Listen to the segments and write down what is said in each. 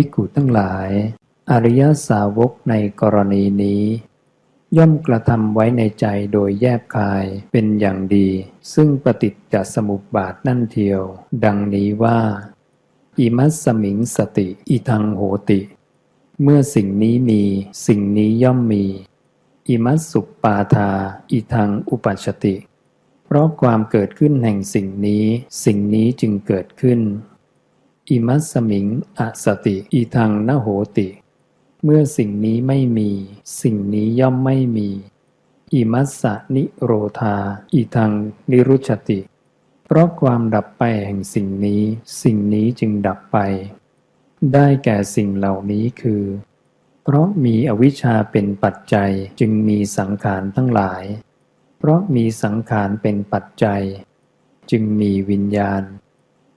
ภิกขุทั้งหลาย อริยสาวกในกรณีนี้ ย่อมกระทำไว้ในใจโดยแยบคายเป็นอย่างดี ซึ่งปฏิจจสมุปบาทนั่นเทียว ดังนี้ว่า อิมัสสมิงสติ อิทังโหติ เมื่อสิ่งนี้มีสิ่งนี้ย่อมมี อิมัสสุปปาทา อิทังอุปัชชติ เพราะความเกิดขึ้นแห่งสิ่งนี้ สิ่งนี้จึงเกิดขึ้น อิมัสสมิงอสติอิทังนโหติ เมื่อสิ่งนี้ไม่มี สิ่งนี้ย่อมไม่มี อิมัสสนิโรธาอิทังนิรุชติ เพราะความดับไปแห่งสิ่งนี้ สิ่งนี้จึงดับไป ได้แก่สิ่งเหล่านี้คือ เพราะมีอวิชชาเป็นปัจจัยจึงมีสังขารทั้งหลาย เพราะมีสังขารเป็นปัจจัย จึงมีวิญญาณ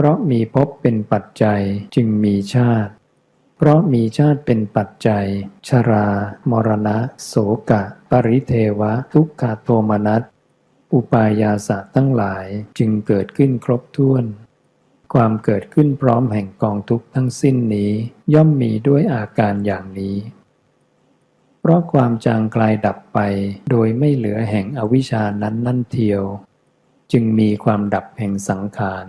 เพราะมีภพเป็นปัจจัยจึงมีชาติ เพราะมีชาติเป็นปัจจัย ชรา มรณะ โสกะ ปริเทวะ ทุกขโทมนัส อุปายาสะทั้งหลายจึงเกิดขึ้นครบถ้วน ความเกิดขึ้นพร้อมแห่งกองทุกข์ทั้งสิ้นนี้ย่อมมีด้วยอาการอย่างนี้ เพราะความจางกลายดับไปโดยไม่เหลือแห่งอวิชานั้นนั่นเทียว จึงมีความดับแห่งสังขาร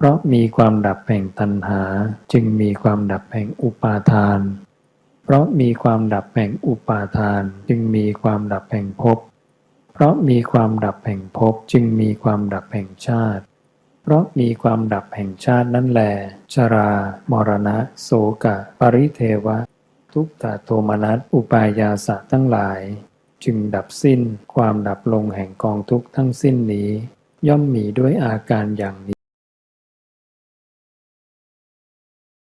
เพราะมีความดับแห่งตัณหา จึงมีความดับแห่งอุปาทาน เพราะมีความดับแห่งอุปาทาน จึงมีความดับแห่งภพ เพราะมีความดับแห่งภพจึงมีความดับแห่งชาติ เพราะมีความดับแห่งชาตินั่นแหลชรา มรณะ โสกะ ปริเทวะ ทุกขโทมนัส อุปายาสะทั้งหลาย จึงดับสิ้นความดับลงแห่งกองทุกข์ทั้งสิ้นนี้ ย่อมมีด้วยอาการอย่างนี้